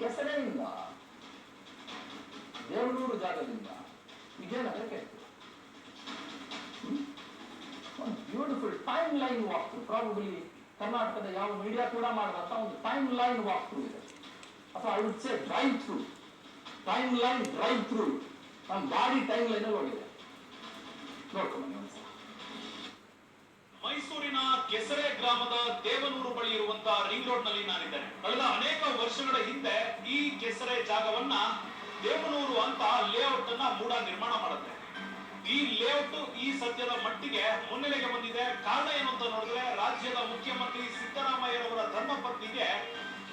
ಕೆಸರೆಯಿಂದ ದೇವನೂರು ಜಾಗದಿಂದ ವಿಜಯನಗರಕ್ಕೆ ಒಂದು beautiful time line walk through probably ಕರ್ನಾಟಕದ ಯಾವ ಮೀಡಿಯಾ ಕೂಡ ಮಾಡದಂತ ಒಂದು ಟೈಮ್ ಲೈನ್ ವಾಕ್ ಥ್ರೂ ಇದೆ. ಅಥವಾ I would say drive through timeline drive through ನಮ್ಮ ಬಾಡಿ ಟೈಮ್ ಲೈನ್ ಹೋಗಿದೆ ನೋಡ್ಕೊಂಡು ಮೈಸೂರಿನ ಕೆಸರೆ ಗ್ರಾಮದ ದೇವನೂರು ಬಳಿ ಇರುವಂತಹ ರಿಂಗ್ ರೋಡ್ನಲ್ಲಿ ನಾನಿದ್ದೇನೆ. ಕಳೆದ ಅನೇಕ ವರ್ಷಗಳ ಹಿಂದೆ ಈ ಕೆಸರೆ ಜಾಗವನ್ನ ದೇವನೂರು ಅಂತ ಲೇಔಟ್ ಅನ್ನ ಮೂಡ ನಿರ್ಮಾಣ ಮಾಡುತ್ತೆ. ಈ ಲೇಔಟ್ ಈ ಸದ್ಯದ ಮಟ್ಟಿಗೆ ಮುನ್ನೆಲೆಗೆ ಬಂದಿದೆ. ಕಾರಣ ಏನು ಅಂತ ನೋಡಿದ್ರೆ ರಾಜ್ಯದ ಮುಖ್ಯಮಂತ್ರಿ ಸಿದ್ದರಾಮಯ್ಯರವರ ಧರ್ಮಪತ್ನಿಗೆ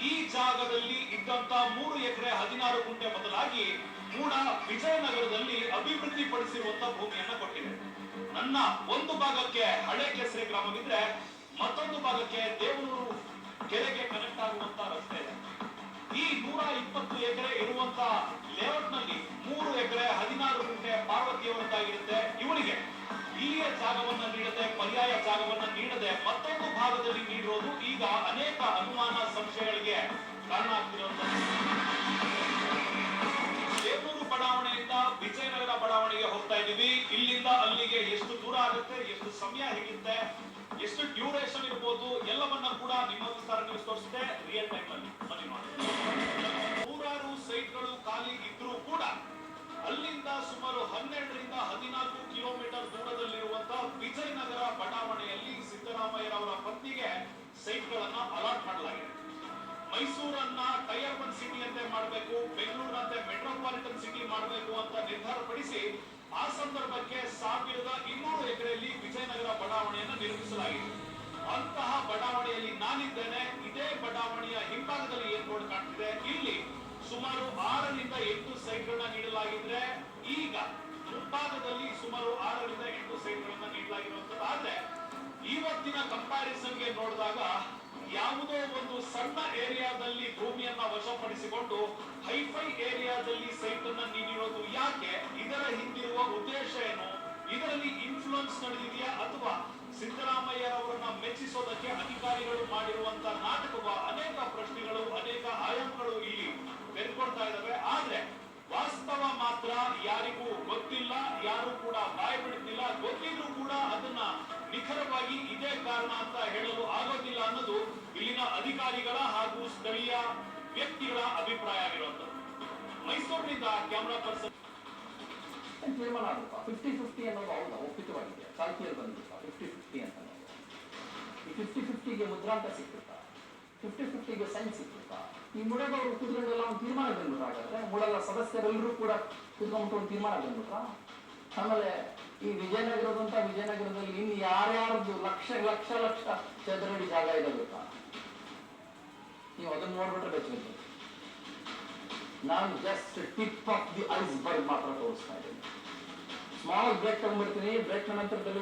ಈ ಜಾಗದಲ್ಲಿ ಇದ್ದಂತ ಮೂರು ಎಕರೆ ಹದಿನಾರು ಗುಂಟೆ ಬದಲಾಗಿ ಮೂಡ ವಿಜಯನಗರದಲ್ಲಿ ಅಭಿವೃದ್ಧಿ ಪಡಿಸಿರುವಂತ ಭೂಮಿಯನ್ನ ಕೊಟ್ಟಿದೆ. ನನ್ನ ಒಂದು ಭಾಗಕ್ಕೆ ಹಳೆ ಕೆಸರೆ ಗ್ರಾಮವಿದ್ರೆ ಮತ್ತೊಂದು ಭಾಗಕ್ಕೆ ದೇವನೂರು ಕೆರೆಗೆ ಕನೆಕ್ಟ್ ಆಗುವಂತ ರಸ್ತೆ ಇದೆ. ಈ ನೂರ ಇಪ್ಪತ್ತು ಎಕರೆ ಇರುವಂತ ಲೇಔಟ್ನಲ್ಲಿ ಮೂರು ಎಕರೆ ಹದಿನಾರು ಗುಂಟೆ ಪಾರ್ವತಿಯವರದ್ದಾಗಿರುತ್ತೆ ಇವರಿಗೆ ಇಲ್ಲಿಯ ಜಾಗವನ್ನ ನೀಡದೆ, ಪರ್ಯಾಯ ಜಾಗವನ್ನ ನೀಡದೆ ಮತ್ತೊಂದು ಭಾಗದಲ್ಲಿ ನೀಡಿರೋದು ಈಗ ಅನೇಕ ಅನುಮಾನ ಸಂಶಯಗಳಿಗೆ ಕಾರಣ ಆಗ್ತಿರುವಂತಹ ದೇವನೂರು ಬಡಾವಣೆಯಿಂದ ವಿಜಯನಗರ ಬಡಾವಣೆಗೆ ಹೋಗ್ತಾ ಇದೀವಿ ಇಲ್ಲಿಂದ ಅಲ್ಲಿಗೆ ಎಷ್ಟು ದೂರ ಆಗುತ್ತೆ, ಎಷ್ಟು ಸಮಯ ಹಿಡಿಯುತ್ತೆ ಎಷ್ಟು ಡ್ಯೂರೇಷನ್ ಇರ್ಬೋದು ಎಲ್ಲವನ್ನ ಕೂಡ ನಿಮ್ಮ ಸರ್ ನ್ಯೂಸ್ ತೋರಿಸಿದೆ. ರಿಯಲ್ ಟೈಮ್ ಅಲ್ಲಿ. ಬನ್ನಿ ನೋಡಿ. ನೂರಾರು ಸೈಟ್ಗಳು ಖಾಲಿ ಇದ್ರೂ ಕೂಡ ಅಲ್ಲಿಂದ ಸುಮಾರು ಹನ್ನೆರಡರಿಂದ ಹದಿನಾಲ್ಕು ಕಿಲೋಮೀಟರ್ ದೂರದಲ್ಲಿರುವಂತಹ ವಿಜಯನಗರ ಬಡಾವಣೆಯಲ್ಲಿ ಸಿದ್ದರಾಮಯ್ಯರವರ ಪತ್ನಿಗೆ ಸೈಟ್ಗಳನ್ನ ಅಲಾಟ್ ಮಾಡಲಾಗಿದೆ. ಮೈಸೂರನ್ನ ಟೈರ್ ಒನ್ ಸಿಟಿ ಅಂತೆ ಮಾಡಬೇಕು ಬೆಂಗಳೂರಿನಂತೆ ಮೆಟ್ರೋಪಾಲಿಟನ್ ಸಿಟಿ ಮಾಡಬೇಕು ಅಂತ ನಿರ್ಧಾರ ಪಡಿಸಿ ಆ ಸಂದರ್ಭಕ್ಕೆ ಸಾವಿರದ ಇನ್ನೂರು ಎಕರೆಯಲ್ಲಿ ವಿಜಯನಗರ ಬಡಾವಣೆಯನ್ನು ನಿರ್ಮಿಸಲಾಗಿದೆ. ಅಂತಹ ಬಡಾವಣೆಯಲ್ಲಿ ನಾನಿದ್ದೇನೆ, ಇದೇ ಬಡಾವಣೆಯ ಹಿಂಭಾಗದಲ್ಲಿ ಏನ್ ರೋಡ್ ಕಾಣ್ತಿದೆ. ಇಲ್ಲಿ ಸುಮಾರು ಆರರಿಂದ ಎಂಟು ಸೈಟ್ಗಳನ್ನ ನೀಡಲಾಗಿದ್ರೆ ಈಗ ಮುಂಭಾಗದಲ್ಲಿ ಸುಮಾರು ಆರರಿಂದ ಎಂಟು ಸೈಟ್ಗಳನ್ನ ನೀಡಲಾಗಿರುವಂತದ್ದು ಆದ್ರೆ ಇವತ್ತಿನ ಕಂಪ್ಯಾರಿಸನ್ಗೆ ನೋಡಿದಾಗ ಯಾವುದೋ ಒಂದು ಸಣ್ಣ ಏರಿಯಾದಲ್ಲಿ ಭೂಮಿಯನ್ನ ವಶಪಡಿಸಿಕೊಂಡು ಹೈಫೈ ಏರಿಯಾದಲ್ಲಿ ಸೈಟ್ ಅನ್ನ ನೀಡಿರೋದು ಯಾಕೆ? ಇದರ ಇದರಲ್ಲಿ ಇನ್ಫ್ಲುಯೆನ್ಸ್ ನಡೆದಿದೆಯಾ ಅಥವಾ ಸಿದ್ದರಾಮಯ್ಯರವರನ್ನ ಮೆಚ್ಚಿಸೋದಕ್ಕೆ ಅಧಿಕಾರಿಗಳು ಮಾಡಿರುವಂತ ನಾಟಕವ ಅನೇಕ ಪ್ರಶ್ನೆಗಳು, ಅನೇಕ ಆಯಾಮಗಳು ಇಲ್ಲಿ ತೆರೆದುಕೊಳ್ತಾ ಇದ್ದಾವೆ. ಆದ್ರೆ ವಾಸ್ತವ ಮಾತ್ರ ಯಾರಿಗೂ ಗೊತ್ತಿಲ್ಲ, ಯಾರು ಕೂಡ ಬಾಯಿ ಬಿಡುತ್ತಿಲ್ಲ, ಗೊತ್ತಿದ್ರು ಕೂಡ ಅದನ್ನ ನಿಖರವಾಗಿ ಇದೇ ಕಾರಣ ಅಂತ ಹೇಳಲು ಆಗೋದಿಲ್ಲ ಅನ್ನೋದು ಇಲ್ಲಿನ ಅಧಿಕಾರಿಗಳ ಹಾಗೂ ಸ್ಥಳೀಯ ವ್ಯಕ್ತಿಗಳ ಅಭಿಪ್ರಾಯ ಆಗಿರುವಂತದ್ದು ಮೈಸೂರಿನಿಂದ ಕ್ಯಾಮರಾ ಪರ್ಸನ್ ಫಿಫ್ಟಿ ಫಿಫ್ಟಿ ಅನ್ನೋದು ಒಪ್ಪಿತವಾಗಿದೆ ಚಾಲ್ತಿಯಲ್ಲಿ ಬಂದಿರುತ್ತಾ ಫಿಫ್ಟಿ ಫಿಫ್ಟಿ ಅಂತ ಅನ್ನೋದು ಈ ಫಿಫ್ಟಿಗೆ ಮುದ್ರಾಂಕ ಸಿಕ್ಕುತ್ತಾ ಫಿಫ್ಟಿ ಫಿಫ್ಟಿಗೆ ಸೈನ್ ಸಿಕ್ಕುತ್ತಾ ಈ ಮುಡಗವರು ಕುದುರೆಲ್ಲ ಒಂದು ತೀರ್ಮಾನ ಬಂದ್ಬಿಟ್ರು ಮುಳಲ ಸದಸ್ಯರೆಲ್ಲರೂ ಕೂಡ ಕುತ್ಕೊಂಡ್ಬಿಟ್ಟು ಒಂದು ತೀರ್ಮಾನ ಬಂದ್ಬಿಟ್ರಾ ಆಮೇಲೆ ಈ ವಿಜಯನಗರದಂತ ವಿಜಯನಗರದಲ್ಲಿ ಇನ್ನು ಯಾರ್ಯಾರ್ದು ಲಕ್ಷ ಲಕ್ಷ ಲಕ್ಷ ಚದರಡಿ ಜಾಗ ಇದೆ ನೀವು ಅದನ್ನ ನೋಡ್ಬಿಟ್ರೆ ಬೆಚ್ಚಬೇಕು ನಾನು just tip of the iceberg ಮಾತ್ರ ತೋರಿಸ್ತಾ ಇದ್ದೀನಿ. ಸ್ಮಾಲ್ ಬ್ರೇಕ್ ತಗೊಂಡ್ಬಿಡ್ತೀನಿ ಬ್ರೇಕ್ ನಂತರದಲ್ಲಿ